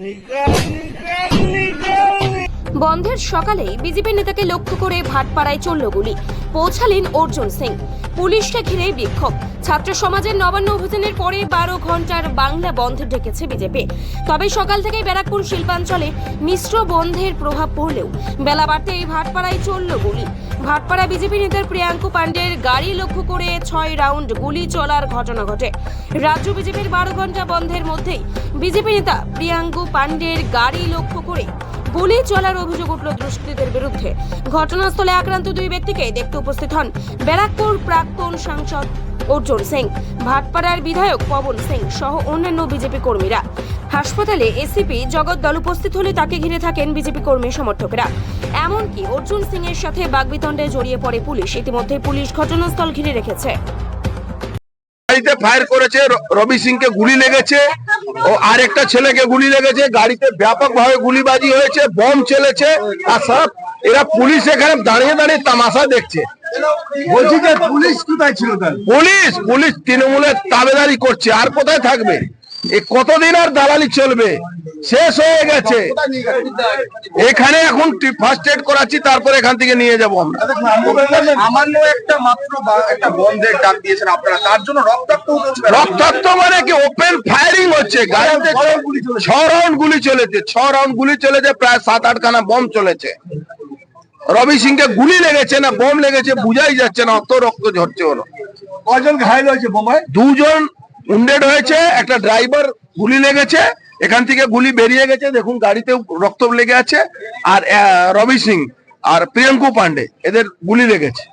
निकाल निकाल বন্ধের সকালেই বিজেপি নেতাকে লক্ষ্য করে ভাটপাড়ায় চলল গুলি। পৌঁছালেন অর্জুন সিং। পুলিশকে ঘিরে বিক্ষোভ। ছাত্র সমাজের নবান্ন অভিযানের পরে বারো ঘণ্টার বাংলা বন্ধ ডেকেছে বিজেপি। তবে সকাল থেকেই ব্যারাকপুর শিল্পাঞ্চলে মিশ্র বন্ধের প্রভাব পড়লেও বেলা বাড়তেই ভাটপাড়ায় চলল গুলি। ভাটপাড়া বিজেপি নেতার প্রিয়াঙ্কু পাণ্ডের গাড়ি লক্ষ্য করে ছয় রাউন্ড গুলি চলার ঘটনা ঘটে। রাজ্য বিজেপির বারো ঘণ্টা বন্ধের মধ্যেই বিজেপি নেতা প্রিয়াঙ্কু পাণ্ডের গাড়ি লক্ষ্য করে গুলি চলার অভিযোগ উঠল বিরুদ্ধে। ঘটনাস্থলে আক্রান্ত দুই ব্যক্তিকে দেখতে উপস্থিত হন ব্যারাকপুর প্রাক্তন সাংসদ অর্জুন সিং, ভাটপাড়ার বিধায়ক পবন সিং সহ অন্যান্য বিজেপি কর্মীরা। হাসপাতালে এসিপি জগৎ দল উপস্থিত হলে তাকে ঘিরে থাকেন বিজেপি কর্মী সমর্থকরা। এমনকি অর্জুন সিং এর সাথে বাগবিতণ্ডে জড়িয়ে পড়ে পুলিশ। ইতিমধ্যে পুলিশ ঘটনাস্থল ঘিরে রেখেছে। ফায়ার করেছে রবি সিংকে গুলি লেগেছে। ও আরেকটা ছেলেকে গুলি লেগেছে গাড়িতে ব্যাপকভাবে গুলিবাজি হয়েছে বম চলেছে আর সব এরা পুলিশ এখানে দাঁড়িয়ে দাঁড়িয়ে তামাশা দেখছে। বলছি যে পুলিশ কোথায় ছিল পুলিশ পুলিশ তৃণমূলের তাবেদারি করছে আর কোথায় থাকবে? এ কতদিন আর দালালি চলবে? শেষ হয়ে গেছে। এখানে এখন ফার্স্ট এড করাচ্ছি তারপর এখান থেকে নিয়ে যাব আমরা। সামান্য একটা মাত্র একটা বন্ধের ডাক দিয়েছেন আপনারা তার জন্য রক্তাক্ত রক্তাক্ত মানে কি? ওপেন ফায়ারিং হচ্ছে। গাড়িতে ছ রাউন্ড গুলি চলেছে। ছ রাউন্ড গুলি চলেছে প্রায় সাত আট খানা বম চলেছে। রবি সিংকে গুলি লেগেছে না বম লেগেছে বুঝাই যাচ্ছে না অত রক্ত ঝরছে ওর। কজন ঘায়ল হয়েছে বোমায় দুজন উন্ডেড হয়েছে, একটা ড্রাইভার গুলি লেগেছে, এখান থেকে গুলি বেরিয়ে গেছে, দেখুন গাড়িতে রক্ত লেগে আছে, আর রবি সিং আর প্রিয়াঙ্কু পান্ডে, এদের গুলি লেগেছে।